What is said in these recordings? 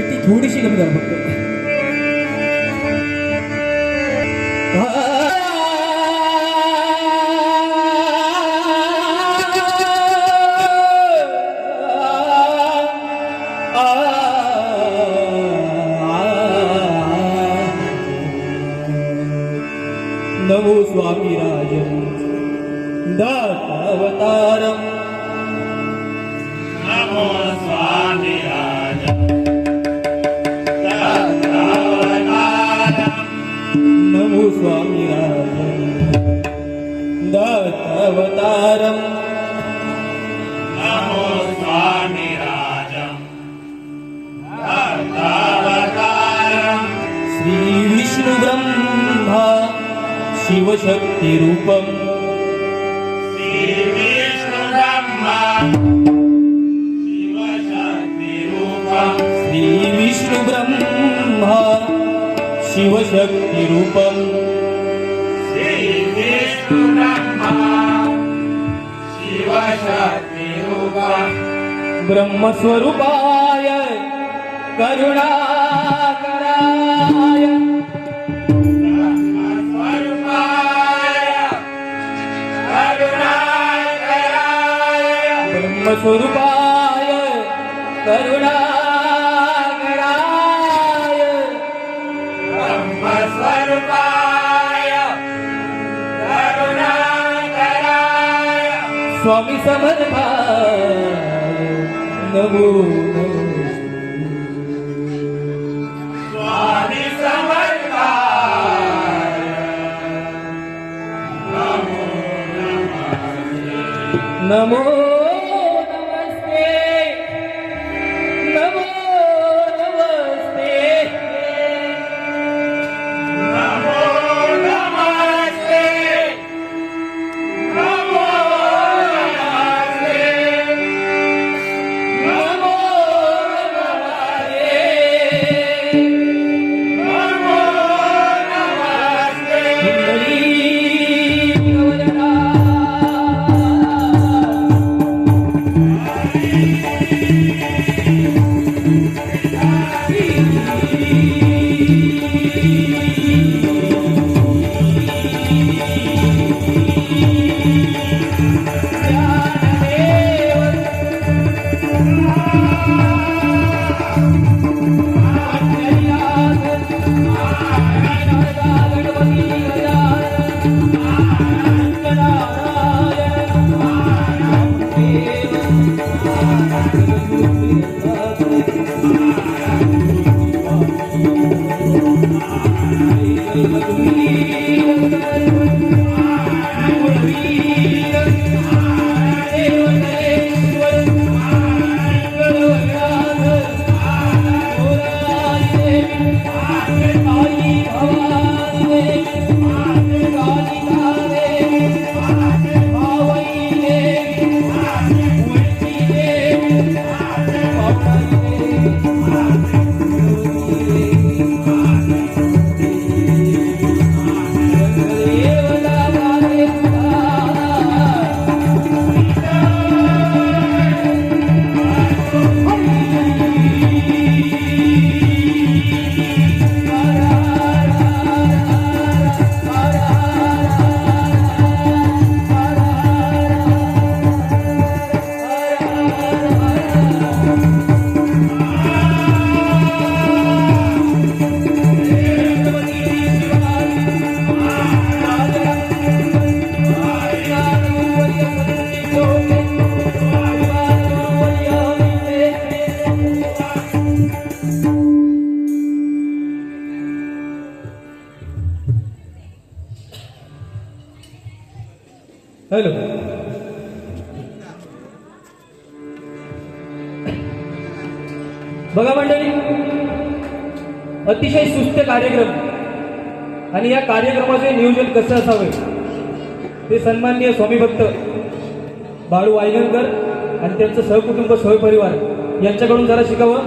ती थोडीशी कमी करा फक्त नमो स्वामी राजन दातावतारम નમો સ્વામિરાજમ દાતાવતારમ નમો સ્વામિરાજમ દાતાવતારમ નમો સ્વામિરાજમ દાતાવતારમ નમો સ્વામિરાજમ દાતાવતારમ શ્રી વિષ્ણુ બ્રહ્મ शिवशक्तिरूपम्। श्रीविष्णुब्रह्मा शिवशक्तिरूपम्। ब्रह्मस्वरूपाय करुणाकराय। ब्रह्मस्वरूपाय करुणाकराय। ब्रह्मस्वरूपाय करुणाकराय। स्वामी समर्थाय नमो नमो स्वामी नमो नमस्ते बघा मंडळी अतिशय सुस्त कार्यक्रम. आणि या कार्यक्रमाचे नियोजन कसं असावे? ते सन्माननीय स्वामी भक्त बाळू वायगणकर आणि त्यांचं सहकुटुंब सहपरिवार यांच्याकडून जरा शिकावं.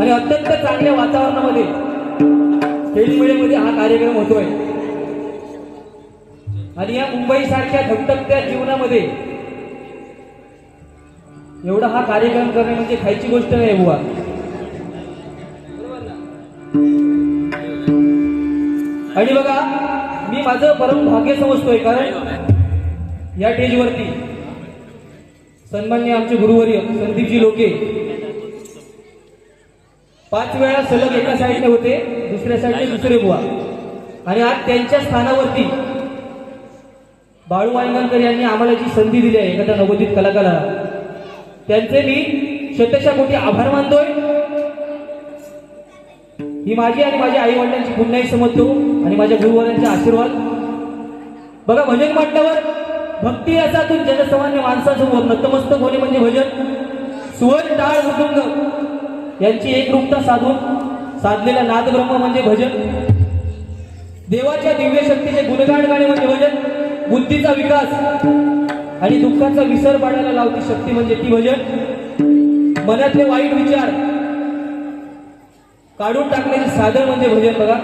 आणि अत्यंत चांगल्या वातावरणामध्ये खेळीमेळीमध्ये हा कार्यक्रम होतोय. आणि या मुंबईसारख्या धकधकत्या जीवनामध्ये एवढा हा कार्यक्रम करणे म्हणजे खायची गोष्ट नाही बुवा. आणि बघा मी माझं परम भाग्य समजतोय कारण या स्टेजवरती सन्मान्य आमचे गुरुवर्य संदीपजी लोके पाच वेळा सलग एका साईडने होते दुसऱ्या साईडने दुसरे बुवा. आणि आज त्यांच्या स्थानावरती बाळू वायंगणकर यांनी आम्हाला जी संधी दिली आहे एखाद्या नवोदित कलाकाराला त्यांचे मी शतशा कोटी आभार मानतोय. ही माझी आणि माझ्या आई वडिलांची पुण्याही समजतो आणि माझ्या गुरुवारांचे आशीर्वाद. बघा भजन म्हटल्यावर भक्ती असातून जनसामान्य माणसासमोर नतमस्तक होणे म्हणजे भजन. सुवर टाळ मृदुंग यांची एकरूपता साधून साधलेला नादब्रह्म म्हणजे भजन. देवाच्या दिव्य शक्तीचे गुणगान गाणे म्हणजे भजन. बुद्धीचा विकास. आणि दुःखाचा विसर पाडायला लावती शक्ती म्हणजे ती भजन. मनातले वाईट विचार काढून टाकण्याचे साधन म्हणजे भजन बघा.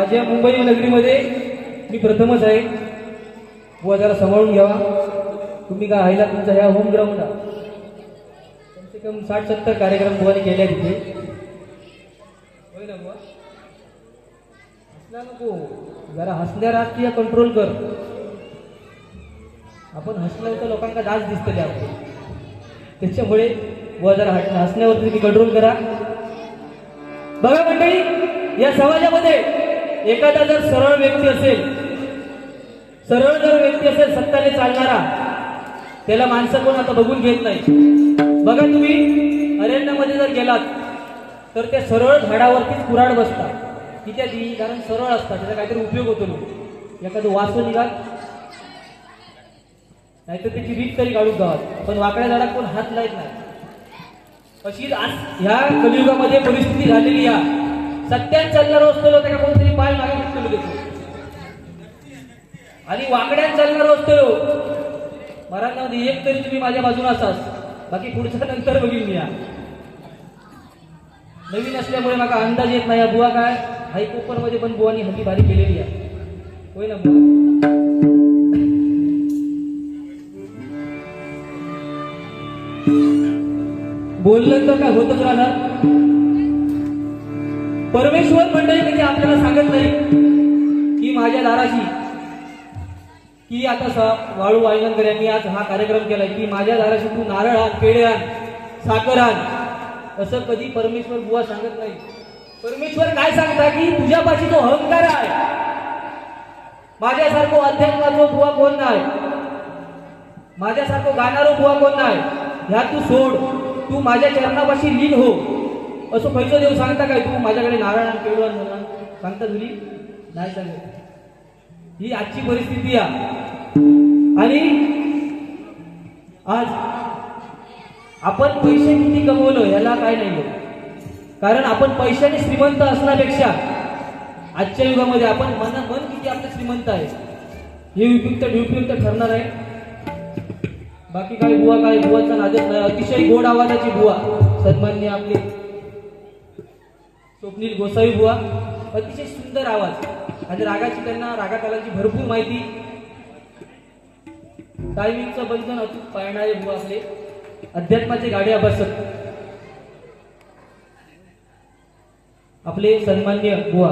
आज या मुंबई नगरीमध्ये मी प्रथमच आहे. बुवा जरा सांभाळून घ्यावा तुम्ही काय राहिला तुमचा ह्या होम ग्राउंड कम से कम साठ सत्तर कार्यक्रम बुवाने केले तिथे होय ना बुवा हसला नको. जरा हसण्यावर राजकीय कंट्रोल कर. आपण हसलं तर लोकांना दास दिसतले आपण त्याच्यामुळे व जरा हसण्यावर तुम्ही कंट्रोल करा. बघा मंडळी या समाजामध्ये एखादा जर सरळ व्यक्ती असेल सरळ जर व्यक्ती असेल सत्ताने चालणारा त्याला माणसं कोण आता बघून घेत नाही. बघा तुम्ही अरण्यामध्ये जर गेलात तर त्या सरळ झाडावरतीच कुराड बसतात. कित्या ती कारण सरळ असतात त्याचा काहीतरी उपयोग होतो लोक एखादं वासू निघाल. नाहीतर त्याची रीत तरी काढून जावात पण वाकड्या झाडात कोण हात लाईत नाही. अशी आज ह्या कलियुगामध्ये परिस्थिती झालेली या. सत्यात चालणारा असतो त्याला कोणतरी पाय मागे घेतलेलं देतो. आणि वाकड्यात चालणारा असतो मराठमध्ये एक तरी तुम्ही माझ्या बाजूला असाच बाकी पुढच्या नंतर बघीन मी या. नवीन असल्यामुळे मला अंदाज येत नाही या बुवा काय? हाई कोपरमध्ये पण बुवानी हल्ली भारी केलेली आहे. होय ना बोललं तर काय होतच राहणार? परमेश्वर मंडळी म्हणजे आपल्याला सांगत नाही की माझ्या दाराशी की आता सा- वाळू वायगणकर यांनी आज हा कार्यक्रम केलाय की माझ्या दाराशी तू नारळ आण पेढे आण साखर आण असं कधी परमेश्वर बुवा सांगत नाही. परमेश्वर काय सांगता की तुझ्यापाशी तो अहंकार आहे. माझ्यासारखो अध्यात्माचो बुवा कोण नाही? माझ्यासारखं गाणारो बुवा कोण नाही? ह्या तू सोड. तू माझ्या चरणापाशी लीन हो. असं खैचं देव सांगता काय? तू माझ्याकडे नारायण आणि केळवण म्हणा सांगता तुली? नाही सांगत. ही आजची परिस्थिती आहे आणि आज आपण पैसे किती कमवलं याला काय नाही कारण आपण पैशाने श्रीमंत असण्यापेक्षा आजच्या युगामध्ये आपण मन मन किती आपलं श्रीमंत आहे हे उपयुक्त उपयुक्त ठरणार आहे. बाकी काय बुवा काय बुवाचा नादच नाही. अतिशय गोड आवाजाची बुवा सन्मान्य आपले स्वप्नील गोसावी बुवा. अतिशय सुंदर आवाज. आणि रागाची त्यांना रागातालाची भरपूर माहिती. टायमिंगचं बंधन अचूक पाळणारे बुवा आपले. अध्यात्माचे गाडे अभ्यासक आपले सन्मान्य बुवा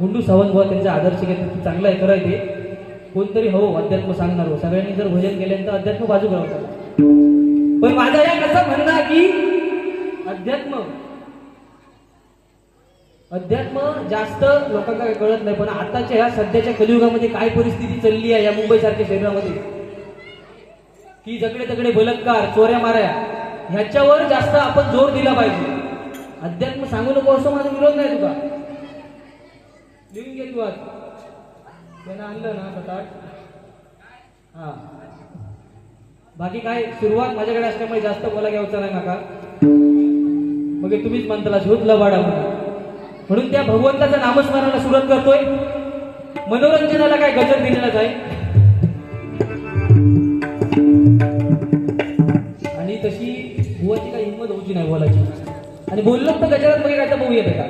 गुंडू सावंत बुवा त्यांचा आदर्श घेतला चांगला आहे करायचे ते. कोणतरी हो अध्यात्म सांगणार हो. सगळ्यांनी जर भजन केल्यानंतर अध्यात्म बाजू करावं पण माझा या कसं म्हणणं आहे की अध्यात्म अध्यात्म जास्त लोकांना काही कळत नाही पण आताच्या ह्या सध्याच्या कलियुगामध्ये काय परिस्थिती चालली आहे या मुंबई सारख्या शहरामध्ये? की जकडे तगडे बलत्कार चोऱ्या माऱ्या ह्याच्यावर जास्त आपण जोर दिला पाहिजे. अध्यात्म सांगू नको असं माझा विरोध नाही तुझा. लिहून घे तू आज. त्यानं आणलं ना सकाळ. हा. बाकी काय सुरुवात माझ्याकडे असल्यामुळे जास्त बोला घ्यायचं नाही नका. मग तुम्हीच म्हणताला शोधला वाडा म्हणून त्या भगवंताचं नामस्मरणाला सुरुवात करतोय. मनोरंजनाला काय गजर दिलेलाच आहे आणि तशी बुवाची काही हिंमत होती नाही बोलायची. आणि बोललो तर गजाननमध्ये मूवी तर येते का